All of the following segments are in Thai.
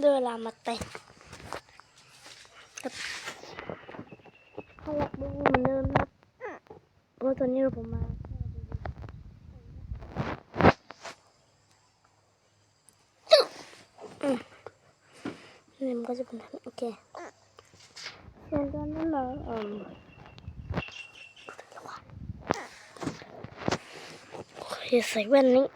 ได้เวลามาแต่งครับถ้าอยากดูเหมือนเดิมนะครับเพราะตอนนี้เราผมมาอืมนี่มันก็จะเป็นแบบนี้โอเคส่วนตอนนั้นเราเอ่มโอเคใส่แว่นนี้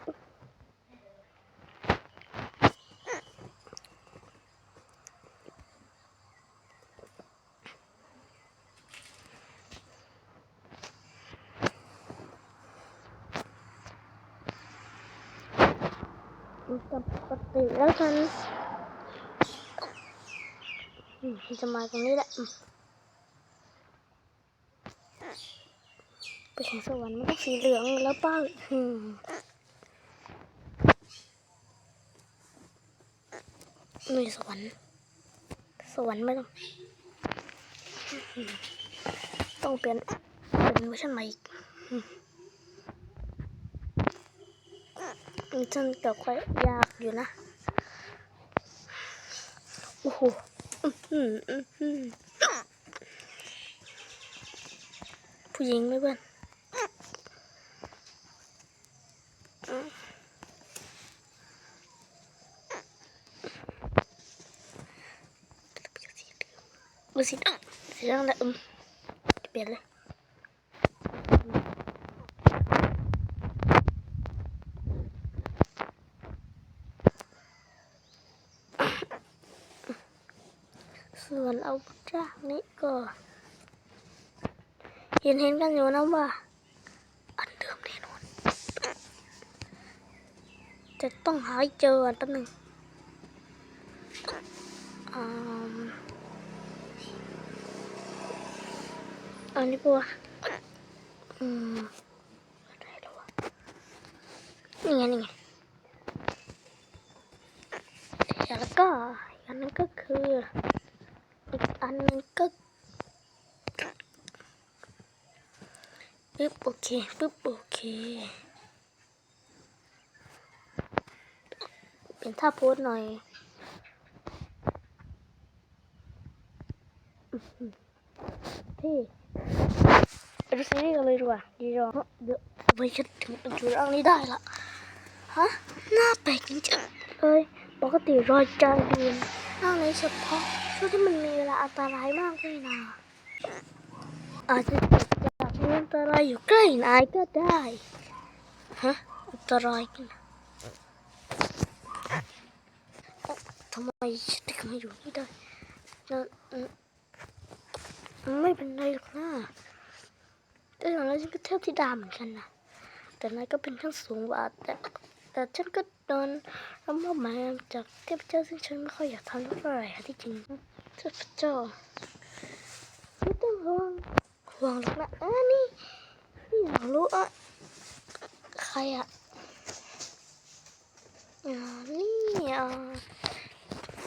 ปกติแล้วกันจะมาตรงนี้แหละไปถึงสวรรค์มันต้องสีเหลืองแล้วป้าอืมไม่สวรรค์สวรรค์ไม่ต้อง ต้องเปลี่ยนเป็นเวอร์ชันใหม่อีกอื มันจะเกือบค่อยยากอยู่นะ โอ้โหอื้อหืออื้อหือผู้หญิงไหมเพื่อนดูสิสีเหลืองละอืมเปลี่ยนเลย ส่วนเอาจากนี้ก็เห็นเห็นกันอยู่นะว่า อันเดิมแน่นอน จะต้องหาเจออันตั้งหนึ่งอันนี้ปะวอืมอะไรวะนี่ไงนี่ไงแล้วก็อีกอันนั้นก็คือ ก็ปึ๊บโอเคปึ๊บโอเค เป็นท่าโพสหน่อยอื้อหือเท่ไปดูซีรีส์กันเลยดีกว่าดีรอเดี๋ยวไปฉันถึงจุดเรื่องนี้ได้ละฮะหน้าแปลกจริงๆเอ้ยปกติรอยจานดูนหน้าในเฉพาะ ช่วงที่มันมีเวลาอันตรายมากเลยนะอาจจะเกิดจากมีอันตรายอยู่ใกล้นายก็ได้ฮะอันตรายกันนะทำไมฉันถึงมาอยู่นี่ได้นั่นไม่เป็นไรหรอกนะแต่อย่างไรฉันก็เทพธิดาเหมือนกันนะแต่นายก็เป็นขั้นสูงกว่าแต่ แต่ฉันก็โดนแล้วมอบหมายจากเทพเจ้าซึ่งฉันไม่ค่อยอยากทำเท่าไหร่ค่ะที่จริงเทพเจ้าไม่ต้องห่วงห่วงหรอกนะอ่านี่นี่อยากรู้อะใครอะอ่านี่อ่า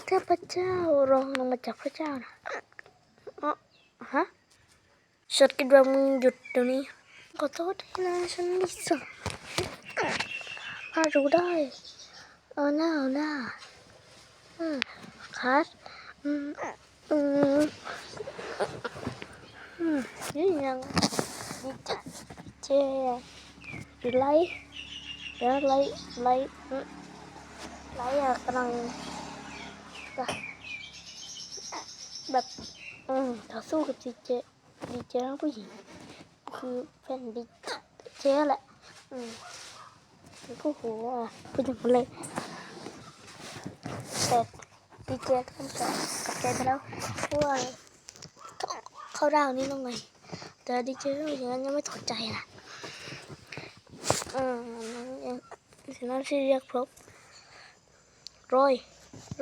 เทพเจ้ารองลงมาจากพระเจ้านะอ๋อฮะฉันคิดว่ามึงหยุดเดี๋ยวนี้ขอโทษนะฉันไม่สั่ง พารู้ได้ เอาหน้าเอาหน้าอืมคัดอืมอืมอืมนี่ยังดีจ้ะเจหรือไลท์เดี๋ยวไลท์ไลท์อืมไลท์อะกำลังแบบอืมต่อสู้กับดีเจดีเจ้ผู้หญิงคือแฟนดีเจแหละอืม ก็โหอะพูดถึงเลยแต่ดีเจท่านจะกลับใจไปแล้วเพราะว่าเข้าดาวนี่ต้องไงแต่ดีเจท่านอย่างนั้นยังไม่ถอดใจนะอืมยังฉะนั้นที่เรียกพบรอย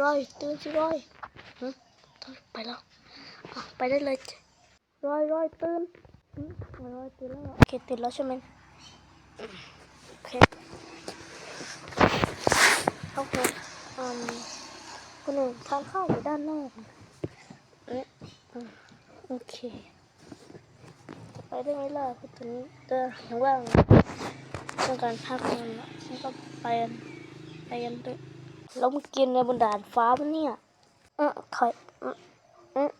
รอยตื่นสิรอยหึไปแล้วไปได้เลยรอยรอยตื่นหึรอยตื่นแล้วโอเคตื่นแล้วใช่ไหมโอเค โอเคอืมคนหนึ่งทานข้าวอยู่ด้านนอกนะเอ๊ะอืมโอเคจะไปได้ไหมล่ะคือตอนนี้เดินอย่างว่างต้องการพักผ่อนอะฉันก็ไปกันไปกันด้วยแล้วมากินในบนดาดฟ้ามันเนี่ยอืมคอยอืมอืม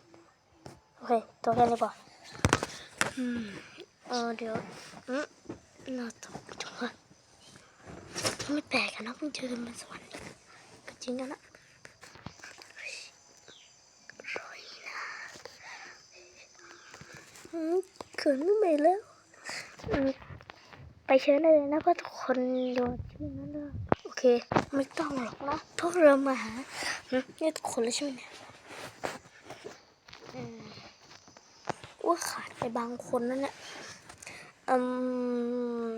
โอเค ตัวแค่นี้พออืมเออเดี๋ยวอืมน่าตกจัง วะไม่แปลกนะเพิ่งเจอกันบนสวรรค์ก็จริงกันนะรอยนะอืมเขินไม่ไหวแล้วไปเชิญได้เลยนะเพราะทุกคนอยู่ที่นั่นเลยโอเค ไม่ต้องหรอกนะเพราะเรามาหาอืมนี่ทุกคนแล้วใช่ไหมเนี่ยว่าขาดไปบางคนนั่นแหละอืม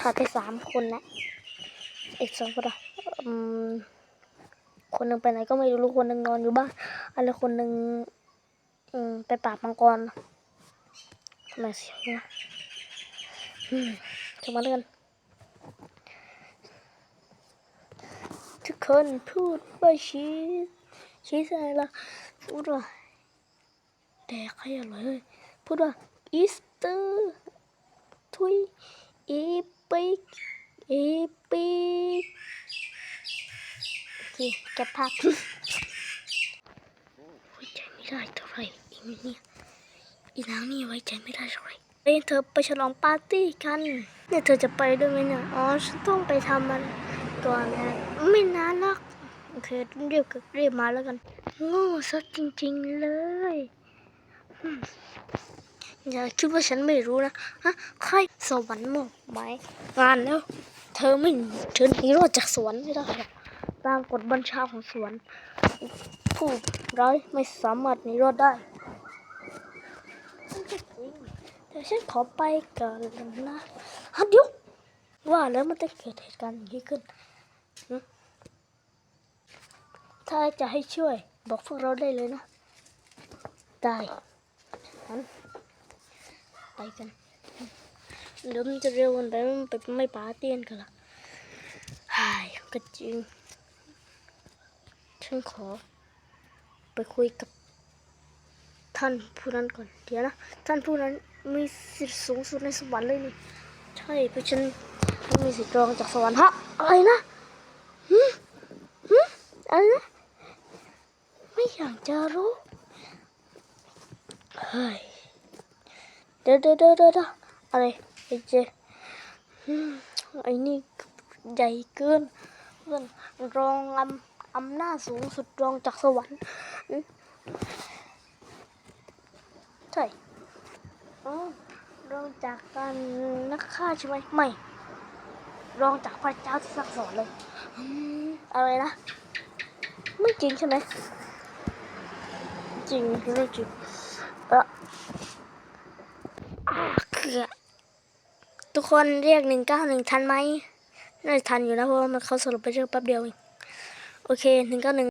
ขาดไปสามคนนะอีกสองคนอะคนหนึ่งไปไหนก็ไม่รู้คนหนึ่งนอนอยู่บ้านอะไรคนหนึ่งไปปราบมังกรทำไมเสียงวะอืมถึงมาเรื่องทุกคนพูดว่าชีสชีสอะไรล่ะพูดว่าแดกให้อร่อยเลยพูดว่าอีสเตอร์ทุยอี ปิกอีปิกโอเคเก็บภาพไว้ใจไม่ได้เท่าไหร่อีนี่เนี่ยอีนางนี่ไว้ใจไม่ได้เท่าไหร่เอ้ยเธอไปฉลองปาร์ตี้กัน เนี่ยเธอจะไปด้วยไหมเนี่ยอ๋อฉันต้องไปทำมันก่อนนะไม่นานหรอกโอเคเรียบเรียบมาแล้วกันโง่ซะจริง ๆ เลย อย่าคิดว่าฉันไม่รู้นะฮะใครสวรรค์หมกไหมงานแล้ว เธอไม่เธอหนีรอดจากสวนไม่ได้ตามกฎบัญชาของสวน ผู้ร้ายไม่สามารถหนีรอดได้แต่ฉันขอไปก่อนนะฮะเดี๋ยวว่าแล้วมันจะเกิดเหตุการณ์อย่างนี้ขึ้น ถ้าจะให้ช่วย บอกพวกเราได้เลยนะ ได้อัน ไปกันเดี๋ยวมันจะเร็วกันไปมันไปไม่ปาร์ตี้กันละหายก็จริงฉันขอ ไปคุยกับ ท่านผู้นั้นก่อนเดี๋ยวนะท่านผู้นั้นมีสิทธิ์สูงสุดในสวรรค์เลยนี่ใช่เพราะฉันมีสิทธิ์รองจากสวรรค์ฮะอะไรนะหึหึอะไรนะไม่อยากจะรู้เฮ้ย เดี๋ยวเดี๋ยวเดี๋ยวเดี๋ยวอะไรไอ้เจอืมไอ้นี่ใหญ่เกินเพื่อนรองอำอำนาจสูงสุดรองจากสวรรค์ใช่รองจากการนักฆ่าใช่ไหมไม่ รองจากพระเจ้าที่สร้างสวรรค์เลยอะไรนะไม่จริงใช่ไหมจริงเรื่องจริงเออ อ่าคือทุกคนเรียกหนึ่งเก้าหนึ่งทันไหมน่าจะทันอยู่นะเพราะว่ามันเขาสรุปไปเรื่องแป๊บเดียวเองโอเคหนึ่งเก้าหนึ่ง